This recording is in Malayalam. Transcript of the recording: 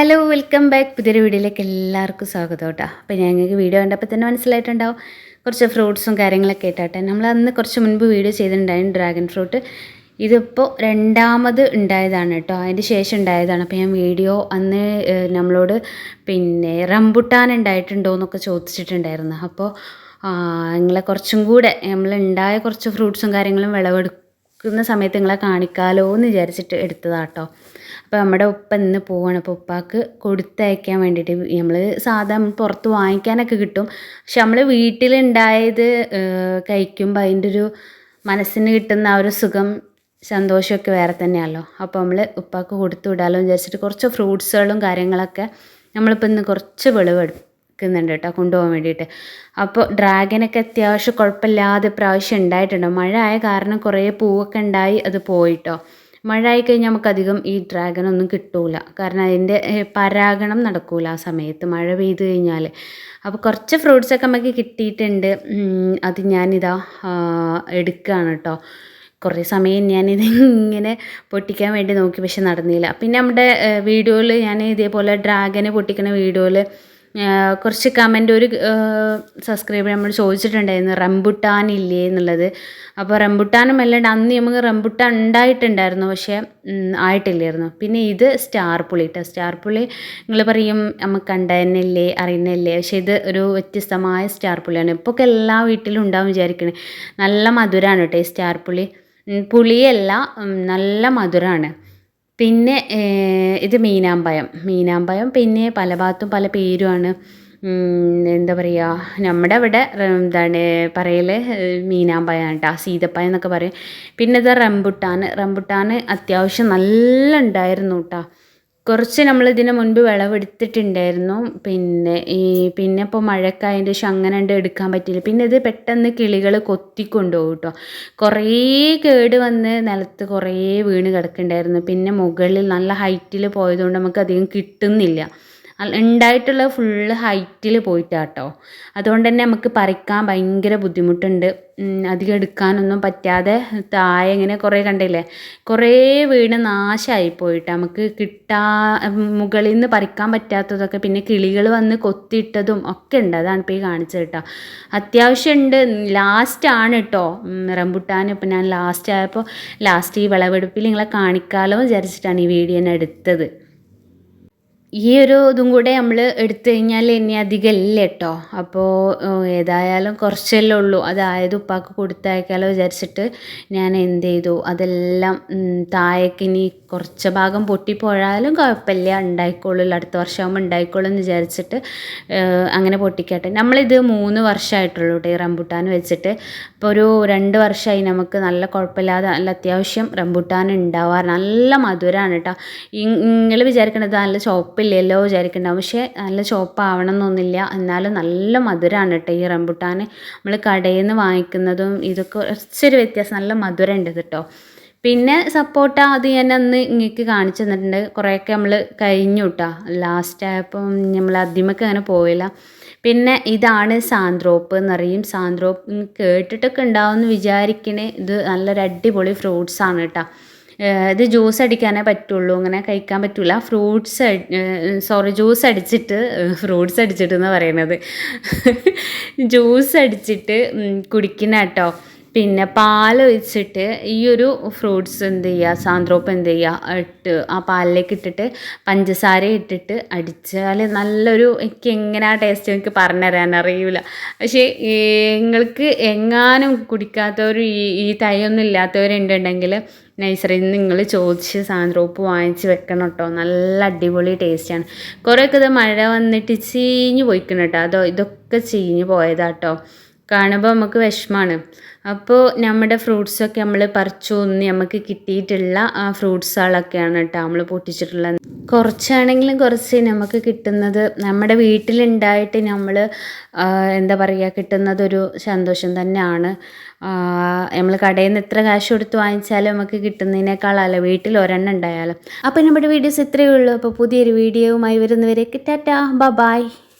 ഹലോ വെൽക്കം ബാക്ക് പുതിയൊരു വീഡിയോയിലേക്ക് എല്ലാവർക്കും സ്വാഗതം കേട്ടോ. അപ്പോൾ ഞാൻ ഞങ്ങൾക്ക് വീഡിയോ കണ്ടപ്പോൾ തന്നെ മനസ്സിലായിട്ടുണ്ടാവും. കുറച്ച് ഫ്രൂട്ട്സും കാര്യങ്ങളൊക്കെ ആയിട്ടാട്ടെ. നമ്മൾ അന്ന് കുറച്ച് മുൻപ് വീഡിയോ ചെയ്തിട്ടുണ്ടായിരുന്നു ഡ്രാഗൺ ഫ്രൂട്ട് ഇതിപ്പോൾ രണ്ടാമത് ഉണ്ടായതാണ് കേട്ടോ. അതിന്റെ ശേഷം ഉണ്ടായതാണ്. അപ്പോൾ ഞാൻ വീഡിയോ അന്ന് നമ്മളോട് പിന്നെ റംബുട്ടാൻ ഉണ്ടായിട്ടുണ്ടോ എന്നൊക്കെ ചോദിച്ചിട്ടുണ്ടായിരുന്നു. അപ്പോൾ നിങ്ങളെ കുറച്ചും കൂടെ നമ്മളുണ്ടായ കുറച്ച് ഫ്രൂട്ട്സും കാര്യങ്ങളും വിളവെടുക്കുന്ന സമയത്ത് നിങ്ങളെ കാണിക്കാലോ എന്ന് വിചാരിച്ചിട്ട് എടുത്തതാട്ടോ. അപ്പോൾ നമ്മുടെ ഉപ്പ ഇന്ന് പോവാണ്. അപ്പോൾ ഉപ്പാക്ക് കൊടുത്തയക്കാൻ വേണ്ടിയിട്ട് നമ്മൾ സാധാ പുറത്ത് വാങ്ങിക്കാനൊക്കെ കിട്ടും. പക്ഷെ നമ്മൾ വീട്ടിലുണ്ടായത് കഴിക്കുമ്പോൾ അതിന്റെ ഒരു മനസ്സിന് കിട്ടുന്ന ആ ഒരു സുഖം സന്തോഷമൊക്കെ വേറെ തന്നെയാണല്ലോ. അപ്പോൾ നമ്മൾ ഉപ്പാക്ക് കൊടുത്തു വിടാമല്ലോ എന്ന് വിചാരിച്ചിട്ട് കുറച്ച് ഫ്രൂട്ട്സുകളും കാര്യങ്ങളൊക്കെ നമ്മളിപ്പോൾ ഇന്ന് കുറച്ച് വിളവെടുക്കുന്നുണ്ട് കേട്ടോ കൊണ്ടുപോകാൻ വേണ്ടിയിട്ട്. അപ്പോൾ ഡ്രാഗനൊക്കെ അത്യാവശ്യം കുഴപ്പമില്ലാതെ പ്രാവശ്യം ഉണ്ടായിട്ടുണ്ട്. മഴ ആയ കാരണം കുറേ പൂവൊക്കെ ഉണ്ടായി അത് പോയിട്ടോ. മഴ ആയിക്കഴിഞ്ഞാൽ നമുക്കധികം ഈ ഡ്രാഗനൊന്നും കിട്ടൂല. കാരണം അതിന്റെ പരാഗണം നടക്കൂല ആ സമയത്ത് മഴ പെയ്ത് കഴിഞ്ഞാൽ. അപ്പോൾ കുറച്ച് ഫ്രൂട്ട്സൊക്കെ നമുക്ക് കിട്ടിയിട്ടുണ്ട്. അത് ഞാനിതാ എടുക്കുകയാണ് കേട്ടോ കുറേ സമയം ഞാനിത് ഇങ്ങനെ പൊട്ടിക്കാൻ വേണ്ടി നോക്കി പക്ഷെ നടന്നില്ല. പിന്നെ നമ്മുടെ വീഡിയോയിൽ ഞാൻ ഇതേപോലെ ഡ്രാഗനെ പൊട്ടിക്കുന്ന വീഡിയോയിൽ കുറച്ച് കമന്റ് ഒരു സബ്സ്ക്രൈബർ നമ്മൾ ചോദിച്ചിട്ടുണ്ടായിരുന്നു റംബുട്ടാൻ ഇല്ലേ എന്നുള്ളത്. അപ്പോൾ റംബുട്ടാനും അല്ലാണ്ട് അന്ന് നമുക്ക് റംബുട്ടാൻ ഉണ്ടായിട്ടുണ്ടായിരുന്നു പക്ഷേ ആയിട്ടില്ലായിരുന്നു. പിന്നെ ഇത് സ്റ്റാർ പുളി കേട്ടോ സ്റ്റാർ പുളി നിങ്ങൾ പറയും നമുക്ക് കണ്ടതന്നെയല്ലേ അറിയുന്നല്ലേ പക്ഷേ ഇത് ഒരു വ്യത്യസ്തമായ സ്റ്റാർ പുളിയാണ്. ഇപ്പോൾ ഒക്കെ എല്ലാ വീട്ടിലും ഉണ്ടാവും വിചാരിക്കണേ. നല്ല മധുരമാണ് കേട്ടോ ഈ സ്റ്റാർ പുളി. പുളിയല്ല നല്ല മധുരമാണ് പിന്നെ ഇത് മീനാമ്പയം. മീനാമ്പയം പിന്നെ പല ഭാഗത്തും പല പേരുമാണ്. എന്താ പറയുക നമ്മുടെ അവിടെ എന്താണ് പറയൽ മീനാമ്പഴം കേട്ടോ സീതപ്പഴം എന്നൊക്കെ പറയും. പിന്നെ ഇത് റംബുട്ടാൻ റംബുട്ടാൻ അത്യാവശ്യം നല്ല ഉണ്ടായിരുന്നു കേട്ടോ കുറച്ച് നമ്മൾ ഇതിന് മുൻപ് വിളവെടുത്തിട്ടുണ്ടായിരുന്നു. പിന്നെ ഈ പിന്നെ ഇപ്പോൾ മഴക്കായതിന്റെ ശേഷം അങ്ങനെ ഉണ്ട് എടുക്കാൻ പറ്റില്ല പിന്നെ ഇത് പെട്ടെന്ന് കിളികൾ കൊത്തിക്കൊണ്ടുപോകും കേട്ടോ കുറേ കേട് വന്ന് നിലത്ത് കുറേ വീണ് കിടക്കുന്നുണ്ടായിരുന്നു. പിന്നെ മുകളിൽ നല്ല ഹൈറ്റിൽ പോയതുകൊണ്ട് നമുക്ക് അധികം കിട്ടുന്നില്ല. ഉണ്ടായിട്ടുള്ള ഫുള്ള് ഹൈറ്റിൽ പോയിട്ടാട്ടോ. അതുകൊണ്ട് തന്നെ നമുക്ക് പറിക്കാൻ ഭയങ്കര ബുദ്ധിമുട്ടുണ്ട്. അധികം എടുക്കാനൊന്നും പറ്റാതെ താഴെ ഇങ്ങനെ കുറേ കണ്ടില്ലേ? കുറേ വീണ് നാശമായി പോയിട്ട്. നമുക്ക് കിട്ടാ മുകളിൽ നിന്ന് പറിക്കാൻ പറ്റാത്തതൊക്കെ പിന്നെ കിളികൾ വന്ന് കൊത്തിയിട്ടതും ഒക്കെ ഉണ്ട്. അതാണ് ഇപ്പോൾ ഈ കാണിച്ചത് കേട്ടോ. അത്യാവശ്യം ഉണ്ട്. ലാസ്റ്റാണ് കേട്ടോ. റംബുട്ടാൻ ഇപ്പം ഞാൻ ലാസ്റ്റ് ആയപ്പോൾ ലാസ്റ്റ് ഈ വിളവെടുപ്പിൽ നിങ്ങളെ കാണിക്കാമല്ലോ വിചാരിച്ചിട്ടാണ് ഈ വീഡിയോ ഞാൻ എടുത്തത്. ഈ ഒരു ഇതും കൂടെ നമ്മൾ എടുത്തു കഴിഞ്ഞാൽ ഇനി അധികം ഇല്ല കേട്ടോ അപ്പോൾ ഏതായാലും കുറച്ചല്ലേ ഉള്ളൂ. അതായത് ഉപ്പാക്ക് കൊടുത്തയക്കാലോ വിചാരിച്ചിട്ട് ഞാൻ എന്ത് ചെയ്തു? അതെല്ലാം താഴേക്ക് ഇനി കുറച്ച് ഭാഗം പൊട്ടിപ്പോയാലും കുഴപ്പമില്ല. ഉണ്ടായിക്കോളൂ. അടുത്ത വർഷമാകുമ്പോൾ ഉണ്ടായിക്കോളും എന്ന് വിചാരിച്ചിട്ട് അങ്ങനെ പൊട്ടിക്കട്ടെ. നമ്മളിത് മൂന്ന് വർഷമായിട്ടുള്ളൂ കേട്ടോ ഈ റംബുട്ടാൻ വെച്ചിട്ട്. ഇപ്പോൾ ഒരു രണ്ട് വർഷമായി നമുക്ക് നല്ല കുഴപ്പമില്ലാതെ നല്ല അത്യാവശ്യം റംബുട്ടാൻ ഉണ്ടാവാറ്. നല്ല മധുരമാണ് കേട്ടോ നിങ്ങൾ വിചാരിക്കണത് നല്ല ചോപ്പില്ലല്ലോ വിചാരിക്കുന്നുണ്ടാവും പക്ഷേ നല്ല ചുവപ്പാവണം എന്നൊന്നുമില്ല എന്നാലും നല്ല മധുരമാണ് കേട്ടോ ഈ റംബുട്ടാൻ നമ്മൾ കടയിൽ നിന്ന് വാങ്ങിക്കുന്നതും ഇതൊക്കെ കുറച്ചൊരു വ്യത്യാസം. നല്ല മധുരം ഉണ്ട് കേട്ടോ പിന്നെ സപ്പോർട്ട അത് ഞാൻ അന്ന് ഇങ്ങക്ക് കാണിച്ചു തന്നിട്ടുണ്ട്. കുറേയൊക്കെ നമ്മൾ കഴിഞ്ഞു കേട്ടോ ലാസ്റ്റ് ആയപ്പം നമ്മൾ അതിമൊക്കെ അങ്ങനെ പോയില്ല. പിന്നെ ഇതാണ് സാന്ദ്രോപ്പ് എന്ന് പറയും. സാന്ത്രോപ്പ് കേട്ടിട്ടൊക്കെ ഉണ്ടാവും എന്ന് വിചാരിക്കണേ. ഇത് നല്ലൊരു അടിപൊളി ഫ്രൂട്ട്സ് ആണ് കേട്ടോ ഇത് ജ്യൂസ് അടിക്കാനേ പറ്റുള്ളൂ അങ്ങനെ കഴിക്കാൻ പറ്റില്ല ഫ്രൂട്ട്സ് സോറി ജ്യൂസ് അടിച്ചിട്ട് ഫ്രൂട്ട്സ് അടിച്ചിട്ട് പറയുന്നത് ജ്യൂസ് അടിച്ചിട്ട് കുടിക്കുന്ന കേട്ടോ പിന്നെ പാൽ ഒഴിച്ചിട്ട് ഈ ഒരു ഫ്രൂട്ട്സ് എന്ത് ചെയ്യുക സാന്ദ്രോപ്പ് എന്ത് ചെയ്യുക ഇട്ട് ആ പാലിലേക്ക് ഇട്ടിട്ട് പഞ്ചസാര ഇട്ടിട്ട് അടിച്ചാൽ നല്ലൊരു എനിക്ക് എങ്ങനെ ആ ടേസ്റ്റ് എനിക്ക് പറഞ്ഞു തരാൻ അറിയില്ല പക്ഷേ നിങ്ങൾക്ക് എങ്ങാനും കുടിക്കാത്തവർ ഈ ഈ തൈയൊന്നും ഇല്ലാത്തവരുണ്ടെങ്കിൽ നൈസറിയിൽ നിന്ന് നിങ്ങൾ ചോദിച്ച് സാന്ദ്രോപ്പ് വാങ്ങിച്ച് വെക്കണം കേട്ടോ. നല്ല അടിപൊളി ടേസ്റ്റാണ് കുറേയൊക്കെ ഇത് മഴ വന്നിട്ട് ചീഞ്ഞ് പോയിക്കണം കേട്ടോ. അതോ ഇതൊക്കെ ചീഞ്ഞ് പോയതാട്ടോ കാണുമ്പോൾ നമുക്ക് വിഷമാണ്. അപ്പോൾ നമ്മുടെ ഫ്രൂട്ട്സൊക്കെ നമ്മൾ പറിച്ചു ഒന്ന് നമുക്ക് കിട്ടിയിട്ടുള്ള ആ ഫ്രൂട്ട്സുകളൊക്കെയാണ് കേട്ടോ നമ്മൾ പൊട്ടിച്ചിട്ടുള്ളത്. കുറച്ചാണെങ്കിലും കുറച്ച് നമുക്ക് കിട്ടുന്നത് നമ്മുടെ വീട്ടിലുണ്ടായിട്ട് നമ്മൾ എന്താ പറയുക കിട്ടുന്നതൊരു സന്തോഷം തന്നെയാണ്. നമ്മൾ കടയിൽ നിന്ന് എത്ര കാശ് കൊടുത്ത് വാങ്ങിച്ചാലും നമുക്ക് കിട്ടുന്നതിനേക്കാളല്ല വീട്ടിൽ ഒരെണ്ണം ഉണ്ടായാലും. അപ്പോൾ നമ്മുടെ വീഡിയോസ് ഇത്രയേ ഉള്ളൂ. അപ്പോൾ പുതിയൊരു വീഡിയോവുമായി വരുന്നവരേക്ക് ടാറ്റാ ബ ബായ്